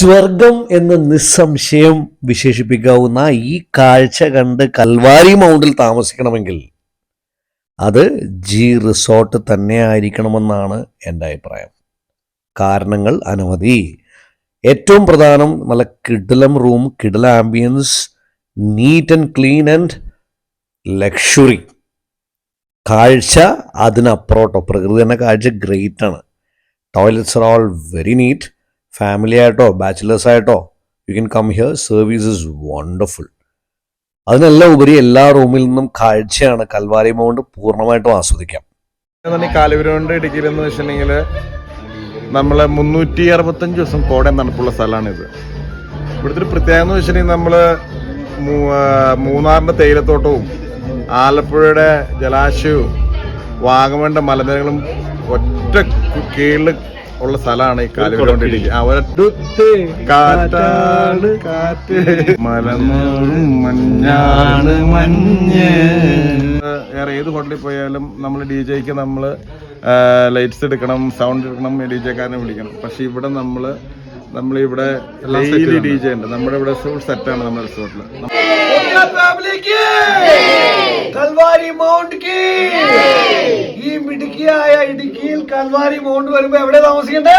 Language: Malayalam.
സ്വർഗം എന്ന് നിസ്സംശയം വിശേഷിപ്പിക്കാവുന്ന ഈ കാഴ്ച കണ്ട് കൽവാരി മൗണ്ടിൽ താമസിക്കണമെങ്കിൽ അത് ജി റിസോർട്ട് തന്നെ ആയിരിക്കണമെന്നാണ് എന്റെ അഭിപ്രായം. കാരണങ്ങൾ അനവധി. ഏറ്റവും പ്രധാനം നല്ല കിടിലം റൂം കിടില ambience neat and clean and luxury. കാഴ്ച അതിനപ്പുറോട്ടോ പ്രകൃതി തന്നെ കാഴ്ച ഗ്രേറ്റ് ആണ്. Toilets are all very neat family ആയിട്ടോ ബാച്ചിലേഴ്സ് ആയിട്ടോ you can come here service is wonderful അതിനെല്ലാം ഉപരി എല്ലാ റൂമിൽ നിന്നും കാഴ്ചയാണ് കൽവാരി മൗണ്ട് പൂർണമായിട്ടും ആസ്വദിക്കാം. ഈ ഇടുക്കിയിൽ എന്ന് വെച്ചിട്ടുണ്ടെങ്കിൽ നമ്മളെ മുന്നൂറ്റി അറുപത്തഞ്ച് ദിവസം കോടയം തണുപ്പുള്ള സ്ഥലമാണിത്. ഇവിടുത്തെ ഒരു പ്രത്യേകത എന്ന് വെച്ചിട്ടുണ്ടെങ്കിൽ നമ്മൾ മൂന്നാറിന്റെ തേയിലത്തോട്ടവും ആലപ്പുഴയുടെ ജലാശയവും വാഗമണിന്റെ മലനിരകളും ഒറ്റ കീഴിൽ ഉള്ള സ്ഥലമാണ് ഈ മഞ്ഞാണ് മഞ്ഞ്. വേറെ ഏത് ഹോട്ടലിൽ പോയാലും നമ്മൾ ഡി ജെക്ക് നമ്മൾ ലൈറ്റ്സ് എടുക്കണം സൗണ്ട് എടുക്കണം ഡി ജെക്കാരനെ വിളിക്കണം. പക്ഷെ ഇവിടെ നമ്മൾ നമ്മളിവിടെ ഡി ജെ ഉണ്ട്. നമ്മുടെ ഇവിടെ ഫുൾ സെറ്റാണ് നമ്മുടെ റിസോർട്ടിൽ കൽവാരി മൗണ്ട് കി ഈ മിടുക്കിയായ ഇടുക്കിയിൽ കൽവാരി കൊണ്ടുവരുമ്പോ വരുമ്പോ എവിടെ താമസിക്കണ്ടേ?